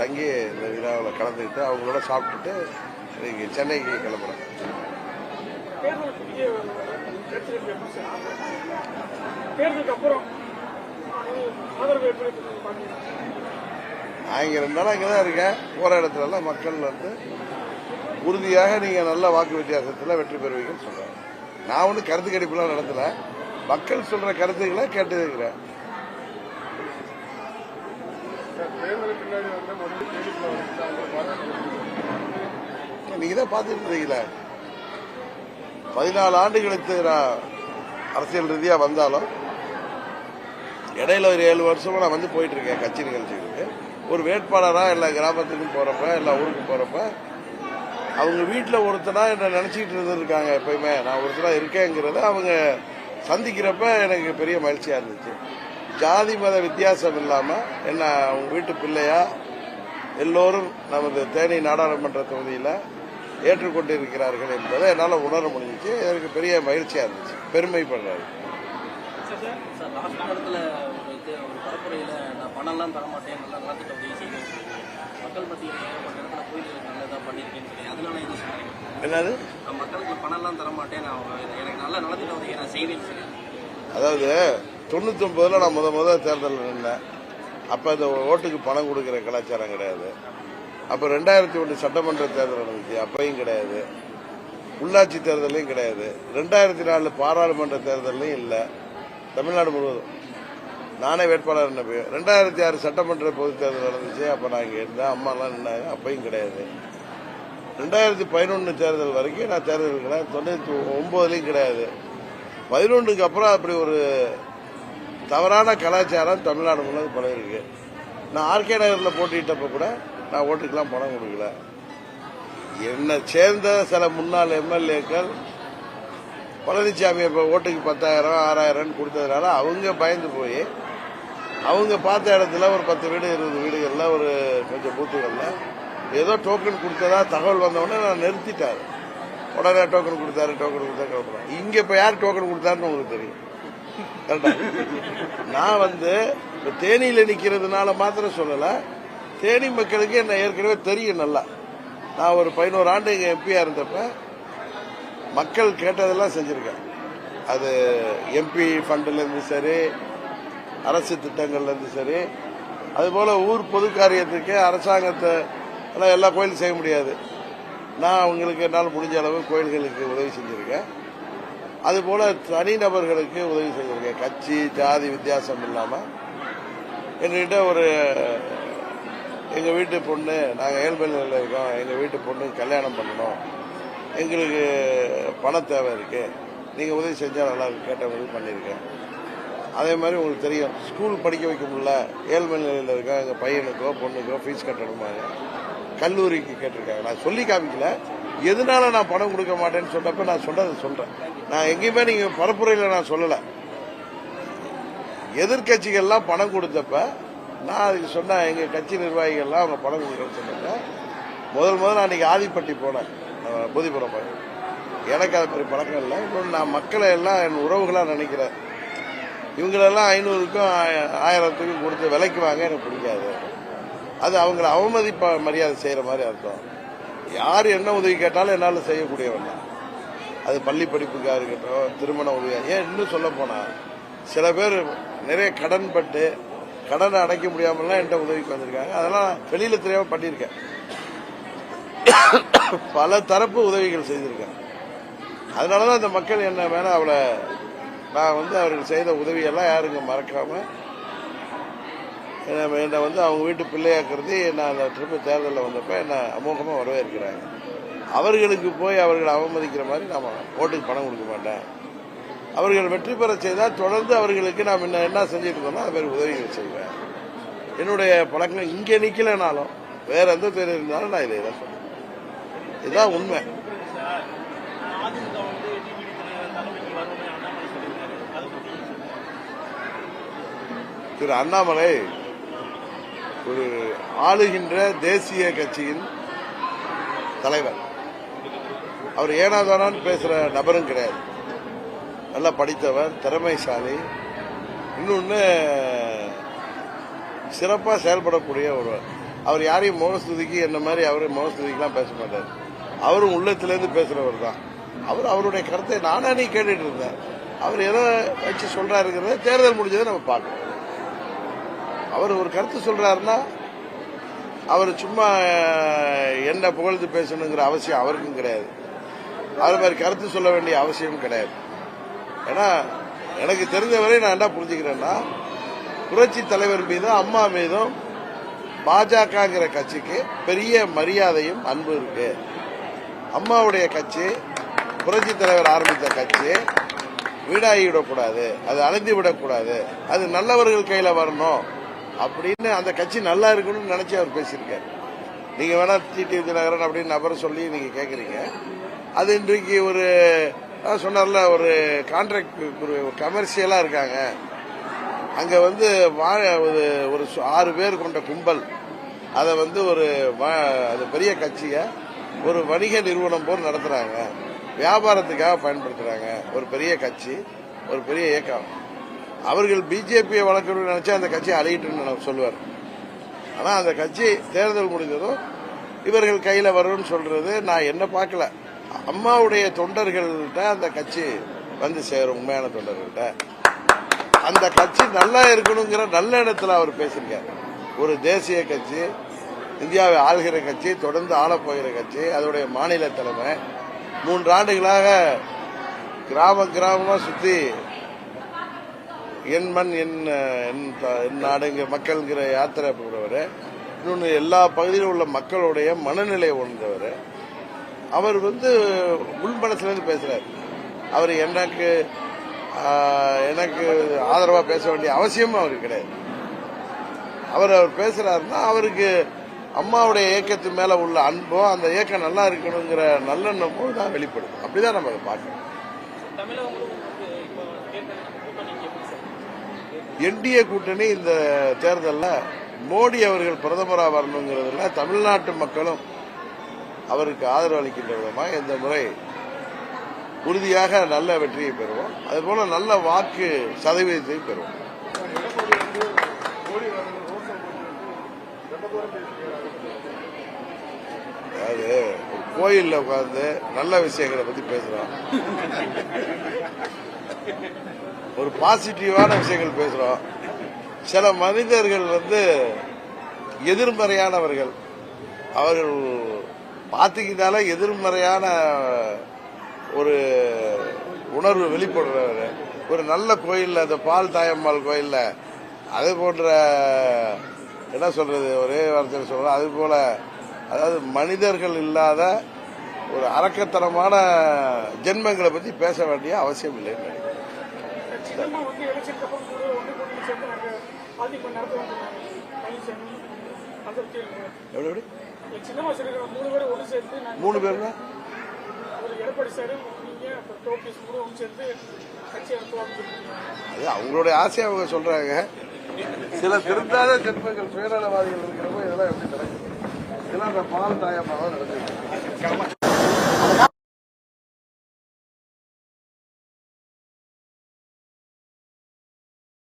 தங்கி இந்த விழாவில் கலந்துக்கிட்டு அவங்களோட சாப்பிட்டுட்டு இன்றைக்கி சென்னைக்கு கிளம்புறேன் நான் இங்கே ரெண்டு நாள் இங்கே தான் இருக்கேன். போகிற இடத்துலலாம் மக்கள் வந்து உறுதியாக நீங்கள் நல்ல வாக்கு வித்தியாசத்தில் வெற்றி பெறுவீங்கன்னு சொல்கிறேன் நான் ஒன்றும் கருத்து கணிப்புலாம் நடத்தலை. மக்கள் சொல்கிற கருத்துக்களை கேட்டுக்கிறேன். நீங்கள் தான் பார்த்துட்டு பதினாலு ஆண்டுகளுக்கு நான் அரசியல் ரீதியாக வந்தாலும் இடையில ஒரு ஏழு வருஷமா நான் வந்து போயிட்டு இருக்கேன் கட்சி நிகழ்ச்சிகளுக்கு. ஒரு வேட்பாளராக எல்லா கிராமத்துக்கும் போகிறப்ப எல்லா ஊருக்கும் போறப்ப அவங்க வீட்டில் ஒருத்தனா என்ன நினச்சிக்கிட்டு இருந்திருக்காங்க எப்பயுமே. நான் ஒருத்தனா இருக்கேங்கிறத அவங்க சந்திக்கிறப்ப எனக்கு பெரிய மகிழ்ச்சியாக இருந்துச்சு. ஜாதி மத வித்தியாசம் இல்லாமல் என்ன அவங்க வீட்டு பிள்ளையா? எல்லோரும் நமது தேனி நாடாளுமன்ற தொகுதியில் ஏற்றுக்கொண்டிருக்கிறார்கள் என்பதை என்னால் உணர முடிஞ்சிச்சு. எனக்கு பெரிய மகிழ்ச்சியாக இருந்துச்சு. பெருமைப்படுறாரு. என்னது? மக்களுக்கு பணம்லாம் தர மாட்டேன் நான் எனக்கு நல்ல நலத்திட்ட உதவி நான் செய்வேன்னு சொல்லி. அதாவது தொண்ணூத்தொன்பதுல நான் முத முத தேர்தலில் நின்றேன் அப்போ இந்த ஓட்டுக்கு பணம் கொடுக்குற கலாச்சாரம் கிடையாது. அப்போ ரெண்டாயிரத்தி ஒன்று சட்டமன்ற தேர்தல் நடந்துச்சு அப்பையும் கிடையாது. உள்ளாட்சி தேர்தலையும் கிடையாது. ரெண்டாயிரத்தி நாலு பாராளுமன்ற தேர்தலையும் இல்லை. தமிழ்நாடு முழுவதும். நானே வேட்பாளர் நினைப்பு ரெண்டாயிரத்தி ஆறு சட்டமன்ற பொது தேர்தல் நடந்துச்சு அப்போ நான் இங்கே இருந்தேன். அம்மாலாம் நின்னாங்க அப்பையும் கிடையாது. ரெண்டாயிரத்தி பதினொன்று தேர்தல் வரைக்கும் நான் தேர்தல் கிடையாது தொண்ணூற்றி ஒன்பதுலையும் கிடையாது. பதினொன்றுக்கு அப்புறம் அப்படி ஒரு தவறான கலாச்சாரம் தமிழ்நாடு முழுவதும் பழகிருக்கு நான் ஆர்கே நகரில் போட்டிட்டப்ப கூட நான் ஓட்டுக்கெல்லாம் பணம் கொடுக்கல. என்னை சேர்ந்த சில முன்னாள் எம்எல்ஏக்கள் பழனிசாமி இப்போ ஓட்டுக்கு பத்தாயிரம் ஆறாயிரம் கொடுத்ததுனால அவங்க பயந்து போய் அவங்க பார்த்த இடத்துல ஒரு பத்து வீடு இருபது வீடுகளில் ஒரு கொஞ்சம் பூத்துகளில் ஏதோ டோக்கன் கொடுத்ததா தகவல் வந்தவுடனே நான் நிறுத்திட்டாரு உடனே டோக்கன் கொடுத்தாரு டோக்கன் கொடுத்தா கிளம்புறேன் இங்கே இப்போ யார் டோக்கன் கொடுத்தாருன்னு உங்களுக்கு தெரியும். நான் வந்து இப்போ தேனியில் நிற்கிறதுனால மாத்திரம் சொல்லலை. தேனி மக்களுக்கு என்ன ஏற்கனவே தெரியும் நல்லா. நான் ஒரு பதினோரு ஆண்டு இங்கே எம்பியாக இருந்தப்ப மக்கள் கேட்டதெல்லாம் செஞ்சுருக்கேன். அது எம்பி ஃபண்டுலேருந்து சரி அரசு திட்டங்கள்லேருந்து சரி அதுபோல் ஊர் பொது காரியத்துக்கு அரசாங்கத்தை எல்லாம் எல்லா கோயிலும் செய்ய முடியாது. நான் அவங்களுக்கு என்னால் முடிஞ்ச அளவு கோயில்களுக்கு உதவி செஞ்சுருக்கேன். அதுபோல் தனிநபர்களுக்கு உதவி செஞ்சுருக்கேன். கட்சி ஜாதி வித்தியாசம் இல்லாமல் எங்ககிட்ட ஒரு எங்கள் வீட்டு பொண்ணு நாங்கள் ஏழ்மையில் இருக்கோம். எங்கள் வீட்டு பொண்ணு கல்யாணம் பண்ணணும். எங்களுக்கு பண தேவை இருக்கு. நீங்கள் உதவி செஞ்சால் நல்லா இருக்கும். கேட்ட உதவி பண்ணியிருக்கேன் அதே மாதிரி உங்களுக்கு தெரியும் ஸ்கூல் படிக்க வைக்க முடியல ஏழ்மை நிலையில் இருக்க எங்கள் பையனுக்கோ பொண்ணுக்கோ ஃபீஸ் கட்டணுமாங்க கல்லூரிக்கு கேட்டிருக்காங்க. நான் சொல்லி காமிக்கல. எதனால நான் பணம் கொடுக்க மாட்டேன்னு சொன்னப்ப நான் சொன்னதை சொல்றேன். நான் எங்கேயுமே நீங்க பரப்புரையில் நான் சொல்லலை. எதிர்கட்சிகள்லாம் பணம் கொடுத்தப்ப நான் அதுக்கு சொன்னேன் எங்க கட்சி நிர்வாகிகள்லாம் அவங்க பணம் கொடுக்குறேன்னு சொன்னாங்க. முதல் முதல் நான் அன்றைக்கி ஆதிப்பட்டி போனேன். போதிபுரம் எனக்கு அது மாதிரி பழக்கம் இல்லை. இன்னொன்று நான் மக்களை எல்லாம் என் உறவுகளாக நினைக்கிறேன். இவங்களெல்லாம் ஐநூறுக்கும் ஆயிரத்துக்கும் கொடுத்து விலைக்கு வாங்க எனக்கு பிடிக்காது. அது அவங்கள அவமதிப்ப மரியாதை செய்கிற மாதிரி அர்த்தம். யார் என்ன உதவி கேட்டாலும் என்னால் செய்யக்கூடியவன் அது பள்ளி படிப்புக்காக இருக்கட்டும் திருமண உதவியாக ஏன் இன்னும் சொல்ல போனால் சில பேர் நிறைய கடன் பட்டு கடனை அடைக்க முடியாமலாம் என்கிட்ட உதவிக்கு வந்திருக்காங்க. அதெல்லாம் வெளியில் தெரியாமல் பண்ணியிருக்கேன். பல தரப்பு உதவிகள் செய்திருக்கேன். அதனாலதான் இந்த மக்கள் என்ன வேணால் அவளை நான் வந்து அவர்கள் செய்த உதவியெல்லாம் யாருங்க மறக்காமல் என்னை என்னை வந்து அவங்க வீட்டு பிள்ளையாக்குறது என்ன அந்த ட்ரிப்பு தேர்தலில் வந்தப்போ என்னை அமோகமாக வரவேற்கிறாங்க. அவர்களுக்கு போய் அவர்களை அவமதிக்கிற மாதிரி நாம் ஓட்டுக்கு பணம் கொடுக்க மாட்டேன். அவர்கள் வெற்றி பெற செய்தால் தொடர்ந்து அவர்களுக்கு நாம் என்ன என்ன செஞ்சுட்டு அது மாதிரி உதவிகள் செய்வேன். என்னுடைய பழக்கம் இங்கே நிற்கலைனாலும் வேற எந்த பேர் இருந்தாலும் நான் இதை தான் சொல்லுவேன் இதுதான் உண்மை அதிமுக வந்து டிவிடி தலைமைக்கு வரணும்னு அண்ணாமலை சொல்லியிருக்காரு அதை பத்தி திரு அண்ணாமலை ஒரு ஆளுகின்ற தேசிய கட்சியின் தலைவர். அவர் ஏனாதானான்னு பேசுற நபரும் கிடையாது. நல்லா படித்தவர் திறமைசாலி. இன்னொன்று சிறப்பாக செயல்படக்கூடிய ஒருவர் அவர் யாரையும் முகஸ்துதிக்கு என்ன மாதிரி அவரு முகஸ்துதிக்கெல்லாம் பேச மாட்டார். அவரும் உள்ளத்திலேருந்து பேசுறவர் தான். அவர் அவருடைய கருத்தை நானே நீ கேட்டுட்டு இருந்தேன். அவர் எதை வச்சு சொல்றாருங்கிறத தேர்தல் முடிஞ்சதை நம்ம பார்க்கணும். அவர் ஒரு கருத்து சொல்றாருன்னா அவர் சும்மா என்ன புகழ்ந்து பேசணுங்கிற அவசியம் அவருக்கும் கிடையாது. அவர் மாதிரி கருத்து சொல்ல வேண்டிய அவசியமும் கிடையாது. ஏன்னா எனக்கு தெரிஞ்சவரை நான் என்ன புரிஞ்சுக்கிறேன்னா புரட்சி தலைவர் மீதும் அம்மா மீதும் பாஜகங்கிற கட்சிக்கு பெரிய மரியாதையும் அன்பு இருக்கு. அம்மாவுடைய கட்சி புரட்சி தலைவர் ஆரம்பித்த கட்சி வீடாகி விடக்கூடாது அது அழிந்து விடக்கூடாது அது நல்லவர்கள் கையில் வரணும். அப்படின்னு அந்த கட்சி நல்லா இருக்கணும்னு நினைச்சு அவர் பேசியிருக்காரு. நீங்க வேணா டிடி தினகரன் அப்படின்னு நபரை சொல்லி நீங்க கேட்குறீங்க அது இன்றைக்கு ஒரு சொன்னார்ல ஒரு கான்ட்ராக்ட் ஒரு கமர்ஷியலா இருக்காங்க. அங்க வந்து ஒரு ஒரு ஆறு பேர் கொண்ட கும்பல். அதை வந்து ஒரு அது பெரிய கட்சியை ஒரு வணிக நிறுவனம் போல் நடத்துறாங்க. வியாபாரத்துக்காக பயன்படுத்துறாங்க. ஒரு பெரிய கட்சி ஒரு பெரிய இயக்கம். அவர்கள் பிஜேபியை வளர்க்கணும்னு நினைச்சா அந்த கட்சி அழியிட்டுன்னு சொல்லுவார் ஆனால் அந்த கட்சி தேர்தல் முடிந்ததும் இவர்கள் கையில் வரும்னு சொல்றது நான் என்ன பார்க்கல. அம்மாவுடைய தொண்டர்கள்ட்ட அந்த கட்சி வந்து சேரும் உண்மையான தொண்டர்கள்ட்ட. அந்த கட்சி நல்லா இருக்கணுங்கிற நல்ல இடத்துல அவர் பேசியிருக்காரு. ஒரு தேசிய கட்சி இந்தியாவை ஆள்கிற கட்சி தொடர்ந்து ஆளப்போகிற கட்சி அதோடைய மாநில தலைமை மூன்று ஆண்டுகளாக கிராம கிராமமாக சுற்றி என் மண் என் என் த- என் நாடுங்க மக்கள்ங்கிற யாத்திரை போகிறவர் இன்னொன்று எல்லா பகுதியிலும் உள்ள மக்களுடைய மனநிலை உணர்ந்தவர் அவர் வந்து உள்மனசுலேருந்து இருந்து அவர் எனக்கு எனக்கு ஆதரவாக பேச வேண்டிய அவசியமும் அவருக்கு கிடையாது. அவர் அவர் பேசுகிறாருன்னா அவருக்கு அம்மாவுடைய இயக்கத்து மேலே உள்ள அன்போ அந்த இயக்கம் நல்லா இருக்கணுங்கிற நல்லெண்ணமோ தான் வெளிப்படும் அப்படிதான் நம்ம அதை பார்க்கணும் தமிழகங்களும் உங்களுக்கு இப்போ தேர்தல் கூட்டணிக்கு எப்படி சார் என்டிஏ கூட்டணி இந்த தேர்தலில் மோடி அவர்கள் பிரதமராக வரணுங்கிறதுல தமிழ்நாட்டு மக்களும் அவருக்கு ஆதரவு அளிக்கின்ற விதமாக இந்த முறை உறுதியாக நல்ல வெற்றியை பெறுவோம். அதுபோல நல்ல வாக்கு சதவீதத்தை பெறுவோம். அது கோயிலில் அதாவது உட்கார்ந்து நல்ல விஷயங்களை பத்தி பேசுறோம். ஒரு பாசிட்டிவான விஷயங்கள் பேசுறோம். சில மனிதர்கள் வந்து எதிர்மறையானவர்கள். அவர்கள் பார்த்துக்கிட்டாலே எதிர்மறையான ஒரு உணர்வு வெளிப்படுறவர் ஒரு நல்ல கோயிலில் அந்த பால் தாயம்மாள் கோயிலில் அது போன்ற என்ன சொல்றது ஒரே வார்த்தையில் சொல்கிறோம் அது போல அதாவது மனிதர்கள் இல்லாத ஒரு அரக்கத்தனமான ஜென்மங்களை பற்றி பேச வேண்டிய அவசியம் இல்லை சின்னம்மா வந்து அப்புறம் கூட ஒன்று கொண்டு சேர்ந்து நாங்கள் அதிமுக நடத்த வந்தாங்க பழனிசாமி அதிருப்தி எப்படி எப்படி? சின்னம்மா சொல்லிருக்கிற மூணு பேரும் ஒன்று சேர்ந்து நாங்கள் மூணு பேருங்க? அவர் எடப்பாடி சார் நீங்கள் அப்புறம் டோபிஸ் கூட ஒன்று சேர்ந்து கட்சி நடத்துவாங்க அது அவங்களுடைய ஆசையை அவங்க சொல்றாங்க. சில திருந்தாத ஜென்மங்கள் சுயநலவாதிகள் இருக்கிறப்போ இதெல்லாம் எப்படி நடக்குது? இதெல்லாம் அந்த பால் தாயமாக நடக்குது.